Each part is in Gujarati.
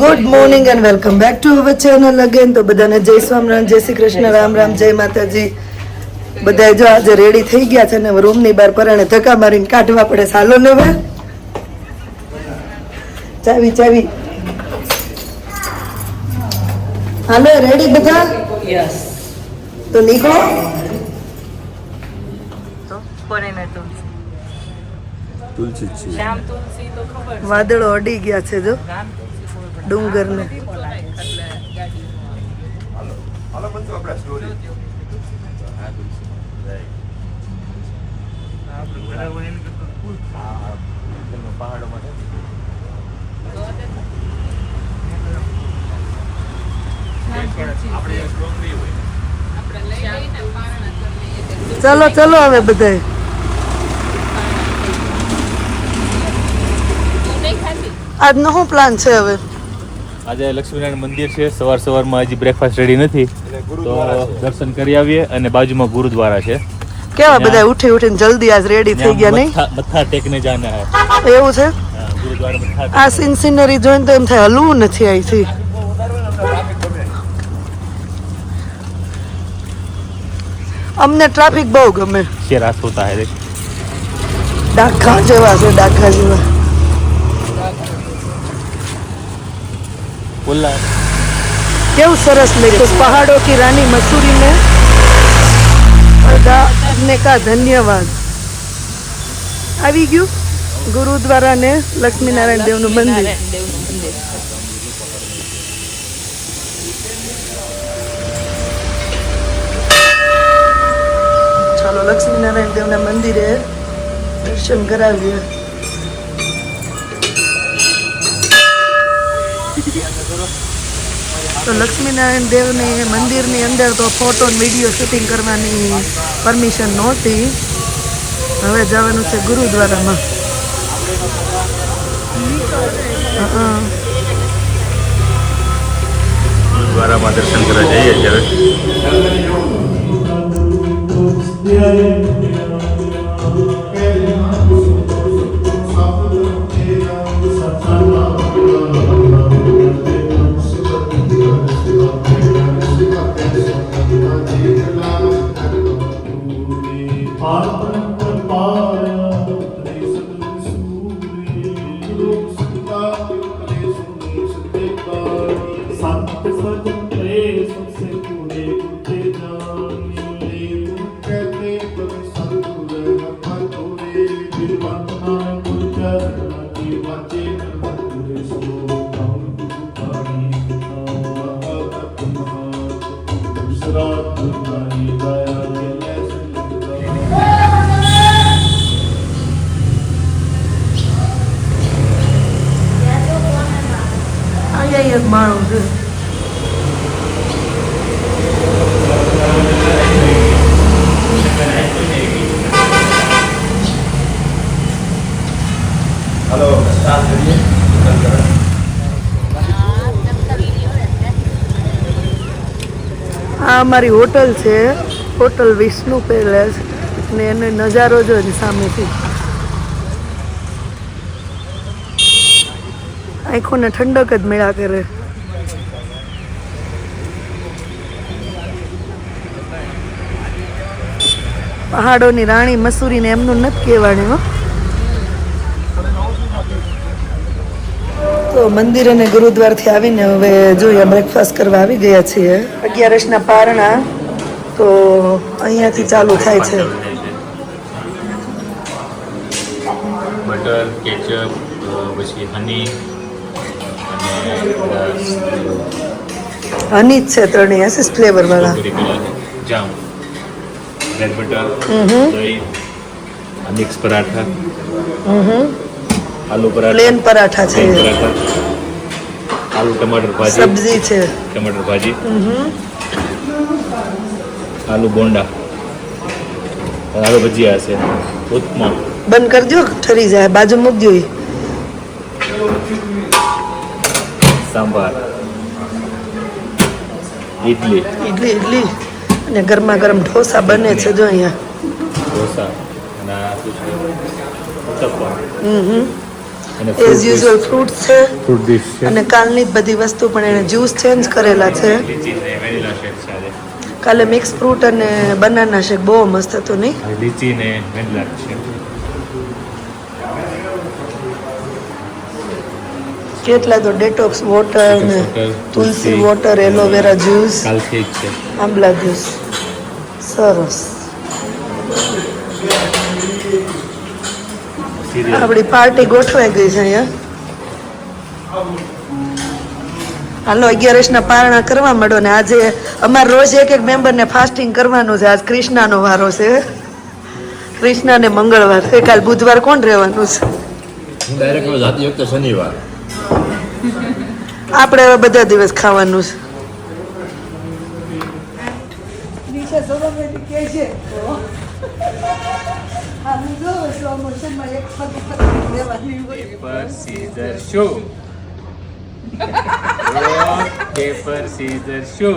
Good morning and welcome back to our channel again તો બધાને જય સ્વામિનારાયણ જય શ્રી કૃષ્ણ રામ રામ જય માતાજી. બધા જો આજે રેડી થઈ ગયા છે ને રૂમની બહાર પરાણે ધક્કા મારીને કાઢવા પડે સાલો ને હવે. ચાવી ચાવી. હાલો રેડી બધા? તો નીકળો. તુલસી? જ છે. શ્યામ તુલસી તો ખબર છે. વાદળો અડી ગયા છે જો. રામ તુલસી કોઈ ભગવાન ડુંગરને બોલાય એટલે ગાડી ચલો ચલો હવે બધાય આજનો શું પ્લાન છે હવે આજે લક્ષ્મીનારાયણ મંદિર છે. સવાર સવારમાં હજી બ્રેકફાસ્ટ રેડી નથી. તો દર્શન કરી આવીએ અને બાજુમાં ગુરુદ્વારા છે. કેવા બધા ઉઠી ઉઠીને જલ્દી આજ રેડી થઈ ગયા નહીં? મથા ટેકને જાને એવું છે? આ સીન સીનરી જોઈને તો એમ થાય હલવું નથી અહીંથી અમને ટ્રાફિક બહુ ગમે. છે રાસ હોતા હે ડાખા જેવા છે ડાખા જેવા. बोला કેવું સરસ લખ્યું પહાડો કી રાની મસૂરી में અદા કરને કા ધન્યવાદ આવી ગયું ગુરુદ્વારા ને લક્ષ્મીનારાયણ દેવનું મંદિર નારાયણ દેવનું મંદિર ચાલો લક્ષ્મીનારાયણ દેવના મંદિરે દર્શન કરાવીએ તો લક્ષ્મીનારાયણ દેવની મંદિરની અંદર તો ફોટો વીડિયો શૂટિંગ કરવાની પરમિશન નહોતી. હવે જવાનું છે ગુરુદ્વારામાં. હં. ગુરુદ્વારામાં દર્શન કરવા જઈએ છીએ આ અમારી હોટલ છે, હોટલ વિષ્ણુ પેલેસ, ને એનો નજારો જો સામેથી. આંખોને ઠંડક જ મેળા કરે. પહાડોની રાણી મસૂરીને એમનું નથી કહેવાનું તો મંદિર અને ગુરુદ્વારથી આવીને હવે જોઈએ બ્રેકફાસ્ટ કરવા આવી ગયા છીએ. અગિયારસના પારણા તો અહીંયાથી ચાલુ થાય છે. બટર કેચઅપ પછી હની હની જ છે ત્રણેય હશે ફ્લેવર વાળા. જામ. બટર દહીં મિક્સ પરાઠા. આલુ પરાઠા. પ્લેન પરાઠા છે. આલુ ટમાટર ભાજી. સબ્જી છે. ટમાટર ભાજી. આલુ બોંડા. આલુ ભજીયા છે. ઉપમા. બંધ કરજો ઠરી જાય. બાજુ મૂકજો એ સાંભાર. ઇડલી ઇડલી ઇડલી અને ગરમા ગરમ ઢોસા બને છે જો અહીંયા. ઢોસા. અને આ શું છે? ઉત્તપમ હમ હમ. એઝ યુઝ્યુઅલ છે ફ્રૂટ છે. અને કાલની બધી વસ્તુ પણ એણે જ્યુસ ચેન્જ કરેલા છે. કાલે મિક્સ ફ્રૂટ અને બનાના શેક બહુ મસ્ત હતું નહીં? લીચી ને વેનીલા શેક કેટલા તો ડેટોક્સ વોટર ને તુલસી વોટર એલોવેરા જ્યુસ આંબલા જ્યુસ સરસ. આપણી પાર્ટી ગોઠવાઈ ગઈ છે અહીંયા. હાલો અગિયારસના પારણા કરવા માંડો ને આજે અમારે રોજ એક એક મેમ્બરને ફાસ્ટિંગ કરવાનું છે. આજ કૃષ્ણાનો વારો છે. કૃષ્ણા ને મંગળવાર છે. કાલ બુધવાર કોણ રહેવાનું છે? ડાયરેક્ટ શનિવાર. આપણે હવે બધા દિવસ ખાવાનું paper scissor show? Paper scissor show?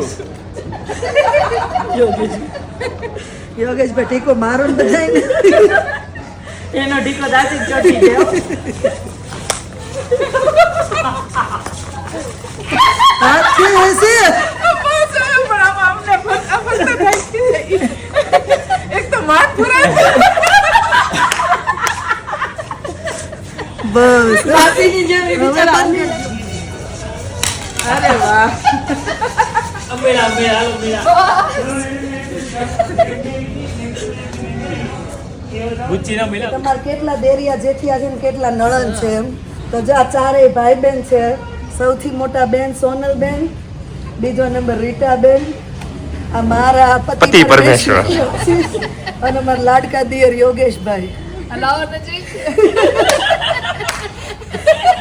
Yogesh. Bhai ટીકો મારો ને બધાય એનો ટીકો દાદી ચોટી ગયો. હાથ છે એસી પણ આમાં અમને ફરતા ફરતા થાય છે. એક તો માથ પુરાય બસ. હાથીની જેમ એ બિચારા અરે વાહ. ગુચ્ચી ના મિલા તમારે કેટલા દેરિયા જેઠિયા છે ને કેટલા નળન છે એમ. તો જો આ ચારેય ભાઈ બેન છે. સૌથી મોટા બેન સોનલ બેન. બીજો નંબર રીટા બેન. આ મારા પતિ પરમેશ્વર. અને મારા લાડકા દિયર યોગેશભાઈ.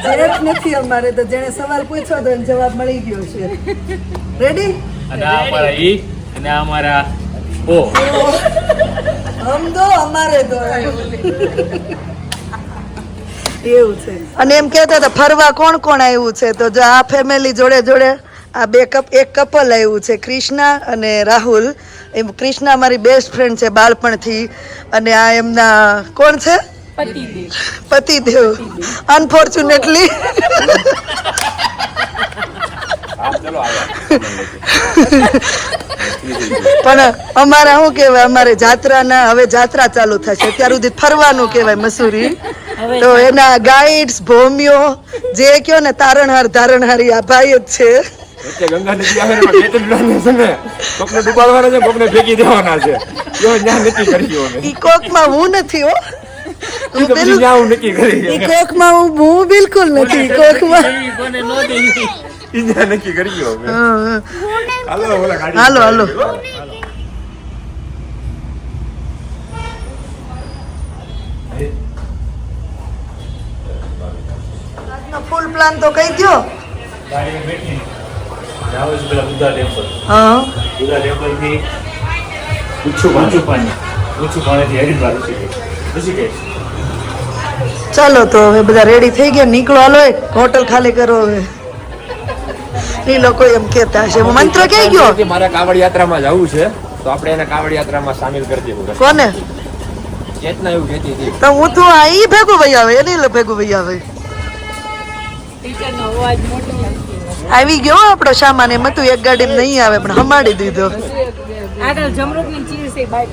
જેઠ નથી અમારે તો જેણે સવાલ પૂછ્યો તો જવાબ મળી ગયો છે. રેડી અને આ અમારા ઈ અને આ અમારા ઓ. હમ દો અમારે દો એવું છે. અને એમ કહેતા હતા ફરવા કોણ કોણ આવ્યું છે? તો જો આ ફેમિલી જોડે જોડે આ બે કપ એક કપલ આવ્યું છે ક્રિષ્ના અને રાહુલ. એમ ક્રિષ્ના મારી બેસ્ટ ફ્રેન્ડ છે બાળપણથી. અને આ એમના કોણ છે? પતિદેવ. અનફોર્ચ્યુનેટલી પણ અમારા શું કહેવાય અમારે જાત્રાના હવે જાત્રા ચાલુ થશે. અત્યાર સુધી ફરવાનું કહેવાય મસૂરી. તો એના ગાઈડ્સ ભોમિયો જે કયો ને તારણહાર ધારણહારી આ ભાઈ જ છે. ગંગા નદી આવે કોકને દેવાના કોકમાં હું નથી હો. હું નક્કી કરી હું હું બિલકુલ નથી કરી ગયો. હાલો હાલો હાલો. ફૂલ પ્લાન તો પેલા બુદ્ધા ટેમ્પલથી પાણી. ઊંચું પાણીથી ઋષિકેશ ચાલો તો હવે બધા રેડી થઈ ગયા. નીકળો હાલો હોટલ ખાલી કરો હવે. એ લોકો એમ કેતા હશે. મંત્ર કઈ ગયો? મારા કાવડ યાત્રામાં જવું છે? તો આપણે એને કાવડ યાત્રામાં સામેલ કરી દેવું. કોને? ચેતના એવું કહેતી હતી. તો હું તો આ ઈ ભેગું ભાઈ આવે એની લે ભેગું ભાઈ આવે. ટીચરનો અવાજ મોટો આવી ગયો હો આપણો સામાન. એમ હતું એક ગાડી નહીં આવે પણ હમાડી દીધો. આગળ જમરૂકની ચીર છે બાય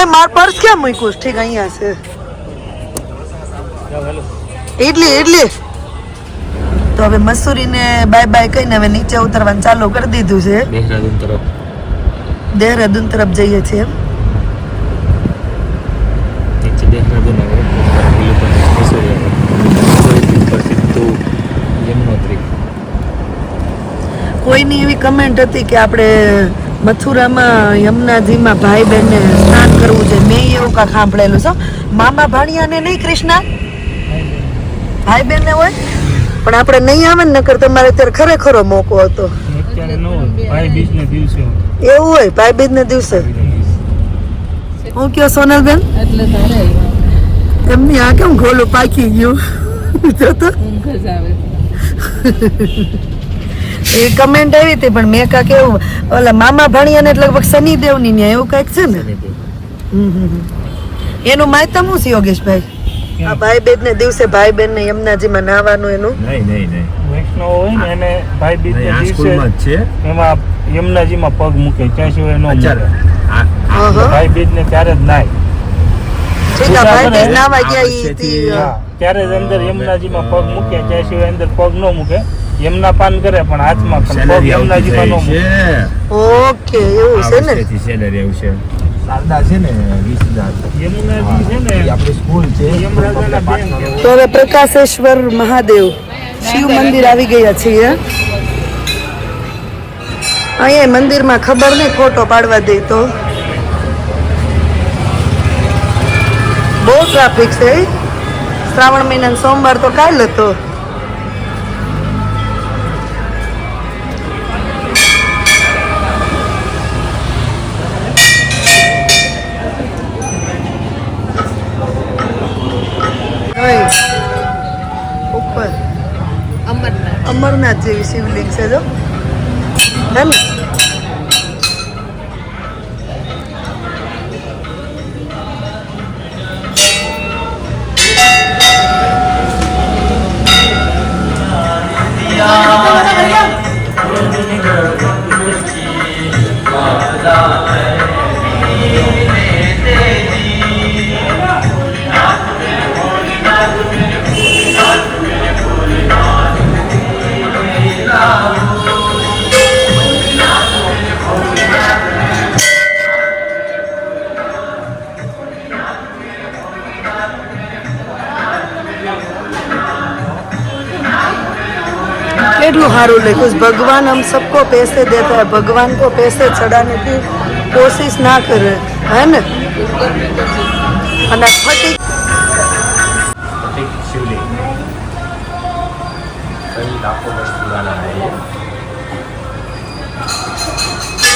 આ માર પર્સ ક્યાં મૂક્યું? છે? ઠીક અહીંયા છે. ઇડલી ઇડલી તો હવે મસૂરીને બાય બાય કહીને હવે નીચે ઉતરવાનું ચાલુ કરી દીધું છે. દેહરાદૂન તરફ. દેહરાદૂન તરફ જઈએ છીએ. નીચે દેહરાદૂન આવે. મસૂરી આવે. કોઈની એવી કમેન્ટ હતી કે આપણે મથુરામાં યમુનાજીમાં ભાઈ બહેનને સ્નાન કરવું છે? મેં એવું કાંક સાંભળેલું છે. મામા ભાણિયાને નહીં કૃષ્ણા. ભાઈ બહેનને હોય? પણ આપણે નહીં આવે ને નકર તમારે અત્યારે ખરેખરો મોકો હતો. એવું હોય. ભાઈ બીજ ને દિવસે એવું હોય ભાઈ બીજને દિવસે? હું કયો સોનલબેન? એટલે તારે. એમની આ કેમ ગોલું પાકી ગયું. તો. ઊંઘ જ આવે. એ કમેન્ટ આવી હતી પણ મેં કાંક એવું ઓલા મામા ભાણિયાને એટલે લગભગ શનિદેવની ન્યા એવું કાંઈક છે ને? હમ, હમ, હમ. એનું માયતમ શું છે યોગેશભાઈ? આ ભાઈ બેન ને દિવસે ભાઈ બેન ને યમુનાજીમાં નાવાનું એનું. નહીં નહીં નહીં. વૈષ્ણવ હોય ને એને ભાઈ બીજ નહીં, દિવસે જ છે. એમાં યમુનાજીમાં પગ મૂકે ત્યાં સિવાય ન મૂકે. અત્યારે આ- આ- અહં. ભાઈ બીજ ને ત્યારે જ નાય. ત્યારે જ અંદર યમુનાજીમાં પગ મૂકે ત્યાં સિવાય અંદર પગ ન મૂકે. યમના પાન કરે પણ હાથમાં પણ પગ આવતી યમુનાજીમાં ન મૂકે. ઓકે એવું છે ને? સેલેરી આવશે. શારદા છે ને વીસ હજાર યમુનાજી છે ને એ આપણી સ્કૂલ છે. યમરાજાના બેન. કહેવાય. તો હવે પ્રકાશેશ્વર મહાદેવ શિવ મંદિર આવી ગયા છીએ. અહીંયા મંદિરમાં ખબર નહીં ફોટો પાડવા દે તો. બહુ ટ્રાફિક છે. શ્રાવણ મહિના સોમવાર તો કાલ હતો. ઉપર. અમરનાથ. અમરનાથ જેવી શિવલિંગ છે જો. હે ને કેટલું સારું લખ્યું છે ભગવાન હમ सबको पैसे देता है भगवान को पैसे चढ़ाने की कोशिश ना करे है ने અને ફટી एक शिवलिंग कई लाखों वर्ष पुराना है ये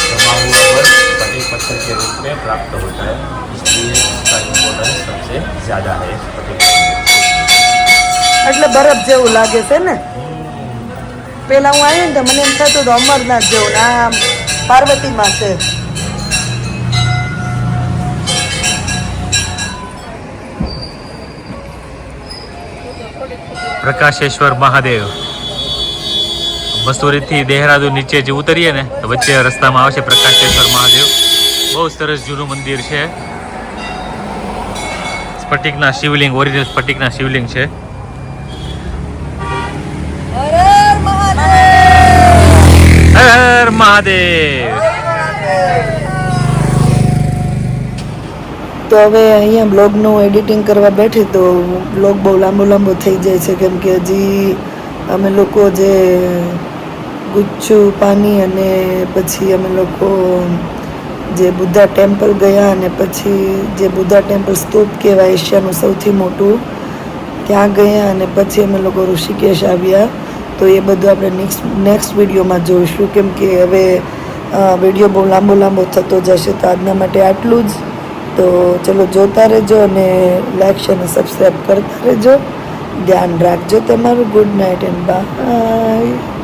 जमा हुआ वर्ष फटे पत्थर के रूप में प्राप्त होता है इसलिए इसका इम्पोर्टेंस सबसे ज़्यादा है फटे पत्थर એટલે બરફ જેવું લાગે છે ને પેલા હું આવી ને તો મને એમ થતું હતું અમરનાથ જેવું ને આ પાર્વતીમાં છે. પ્રકાશેશ્વર મહાદેવ. મસૂરીથી દેહરાદૂન નીચે જે ઉતરીએ ને, તો વચ્ચે રસ્તામાં આવશે પ્રકાશેશ્વર મહાદેવ. બહુ સરસ જૂનું મંદિર છે. સ્ફટિકના શિવલિંગ, ઓરિજિનલ સ્ફટિકના શિવલિંગ છે. હર મહાદેવ તો હવે અહીંયા બ્લોગનું એડિટિંગ કરવા બેઠી તો બ્લોગ બહુ લાંબો લાંબો થઈ જાય છે, કેમ કે હજી અમે લોકો જે ગુચ્છુ, પાની અને પછી અમે લોકો જે બુદ્ધા ટેમ્પલ ગયા અને પછી જે બુદ્ધા ટેમ્પલ સ્તૂપ કહેવાય, એશિયાનું સૌથી મોટું, ત્યાં ગયા અને પછી અમે લોકો ઋષિકેશ આવ્યા. તો એ બધું આપણે નેક્સ્ટ નેક્સ્ટ વિડીયોમાં જોઈશું. કેમ કે હવે વીડિયો બહુ લાંબો લાંબો થતો જશે, તો આજના માટે આટલું જ. તો ચલો, જોતા રહેજો અને લાઈક અને સબસ્ક્રાઈબ કરતા રહેજો. ધ્યાન રાખજો તમારું. Good night and by